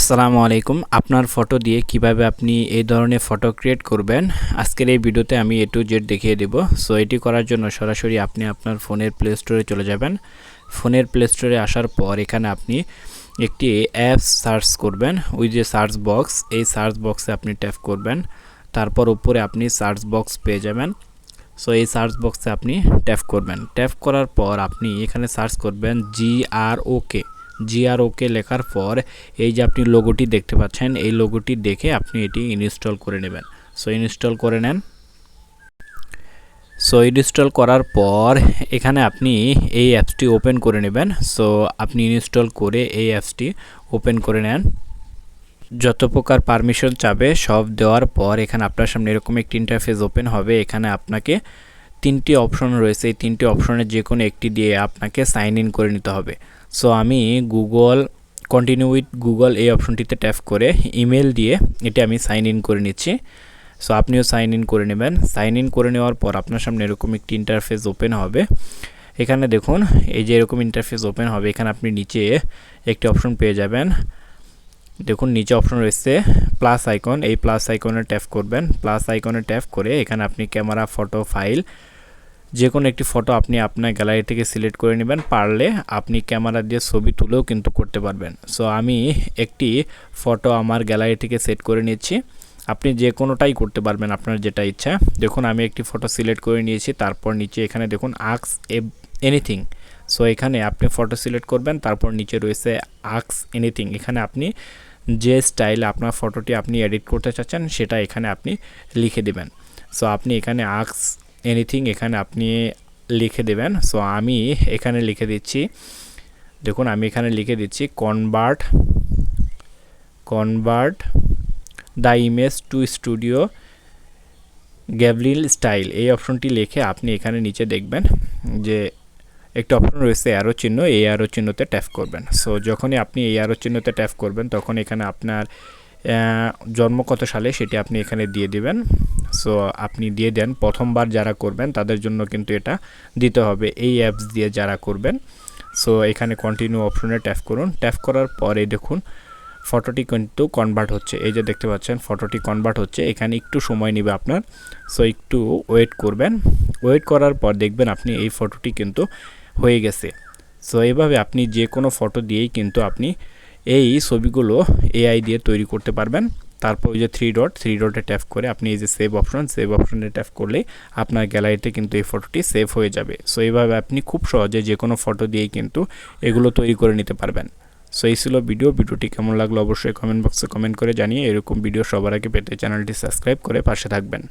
আসসালামু আলাইকুম। আপনার ফটো দিয়ে কীভাবে আপনি এই ধরনের ফটো ক্রিয়েট করবেন? আজকের এই ভিডিওতে আমি এ টু জেড দেখিয়ে দেব। সো এটি করার জন্য সরাসরি আপনি আপনার ফোনের প্লে স্টোরে চলে যাবেন। ফোনের প্লে স্টোরে আসার পর এখানে আপনি একটি অ্যাপস সার্চ করবেন। ওই যে সার্চ বক্স এই সার্চ বক্সে আপনি ট্যাপ করবেন। তারপর উপরে আপনি সার্চ বক্স পেয়ে যাবেন। সো এই সার্চ বক্সে আপনি ট্যাপ করবেন। ট্যাপ করার পর আপনি এখানে সার্চ করবেন জি আর ওকে ওকে লেখার পর এই যে আপনি লোগোটি দেখতে পাচ্ছেন, এই লোগোটি দেখে আপনি এটি ইনস্টল করে নেবেন। সো ইনস্টল করে নেন। সো ইনস্টল করার পর এখানে আপনি এই অ্যাপসটি ওপেন করে নেবেন। সো আপনি ইনস্টল করে এই অ্যাপসটি ওপেন করে নেন। যত প্রকার পারমিশন চাবে, সব দেওয়ার পর এখানে আপনার সামনে এরকম একটি ইন্টারফেস ওপেন হবে। এখানে আপনাকে তিনটি অপশন রয়েছে। এই তিনটি অপশনের যে কোনো একটি দিয়ে আপনাকে সাইন ইন করে নিতে হবে। সো আমি গুগল কন্টিনিউ উইথ গুগল এই অপশনটিতে ট্যাপ করে ইমেল দিয়ে এটি আমি সাইন ইন করে নিচ্ছি। সো আপনিও সাইন ইন করে নেবেন। সাইন ইন করে নেওয়ার পর আপনার সামনে এরকম একটি ইন্টারফেস ওপেন হবে। এখানে দেখুন, এই যে এরকম ইন্টারফেস ওপেন হবে, এখানে আপনি নিচে একটি অপশন পেয়ে যাবেন। দেখুন, নিচে অপশন রয়েছে প্লাস আইকন এই প্লাস আইকনে ট্যাপ করবেন। প্লাস আইকনে ট্যাপ করে এখানে আপনি ক্যামেরা ফটো ফাইল যে কোনো একটি ফটো আপনি আপনার গ্যালারি থেকে সিলেক্ট করে নেবেন, পারলে আপনি ক্যামেরা দিয়ে ছবি তুলেও কিন্তু করতে পারবেন। সো আমি একটি ফটো আমার গ্যালারি থেকে সেট করে নিচ্ছি আপনি যে কোনোটাই করতে পারবেন আপনার যেটা ইচ্ছা। দেখুন, আমি একটি ফটো সিলেক্ট করে নিয়েছি, তারপর নিচে এখানে দেখুন, আক্স এনিথিং সো এখানে আপনি ফটো সিলেক্ট করবেন, তারপর নিচে রয়েছে আক্স এনিথিং এখানে আপনি যে স্টাইলে আপনার ফটোটি আপনি এডিট করতে চাচ্ছেন, সেটা এখানে আপনি লিখে দেবেন। সো আপনি এখানে আক্স এনিথিং এখানে আপনি লিখে দেবেন। সো আমি এখানে লিখে দিচ্ছি। দেখুন, আমি এখানে লিখে দিচ্ছি convert convert the image to studio Ghibli style এই অপশনটি লিখে আপনি এখানে নিচে দেখবেন যে একটা অপশন রয়েছে অ্যারো চিহ্ন। এই অ্যারো চিহ্নতে ট্যাপ করবেন। সো যখনই আপনি এই অ্যারো চিহ্নতে ট্যাপ করবেন, তখন এখানে আপনার জন্ম কত সালে সেটি আপনি এখানে দিয়ে দিবেন। সো, আপনি দিয়ে দেন, প্রথমবার যারা করবেন তাদের জন্য কিন্তু এটা দিতে হবে। এই অ্যাপস দিয়ে যারা করবেন, সো, এখানে কন্টিনিউ অপশনে ট্যাপ করুন। ট্যাপ করার পরে দেখুন ফটোটি কিন্তু কনভার্ট হচ্ছে। এই যে দেখতে পাচ্ছেন ফটোটি কনভার্ট হচ্ছে। এখানে একটু সময় নেবে আপনার। সো, একটু ওয়েট করবেন। ওয়েট করার পর দেখবেন আপনি এই ফটোটি কিন্তু হয়ে গেছে। সো, এভাবে আপনি যে কোনো ফটো দিয়েই কিন্তু আপনি এই ছবিগুলো এআই দিয়ে তৈরি করতে পারবেন। তারপর ওই যে থ্রি ডট থ্রি ডটে ট্যাপ করে আপনি এই যে সেভ অপশন সেভ অপশনে ট্যাপ করলে আপনার গ্যালারিতে কিন্তু এই ফটোটি সেভ হয়ে যাবে। সো এইভাবে আপনি খুব সহজে যে কোনো ফটো দিয়েই কিন্তু এগুলো তৈরি করে নিতে পারবেন। সো এই ছিল ভিডিও ভিডিওটি কেমন লাগল অবশ্যই কমেন্ট বক্সে কমেন্ট করে জানিয়ে এরকম ভিডিও সবার আগে পেতে চ্যানেলটি সাবস্ক্রাইব করে পাশে থাকবেন।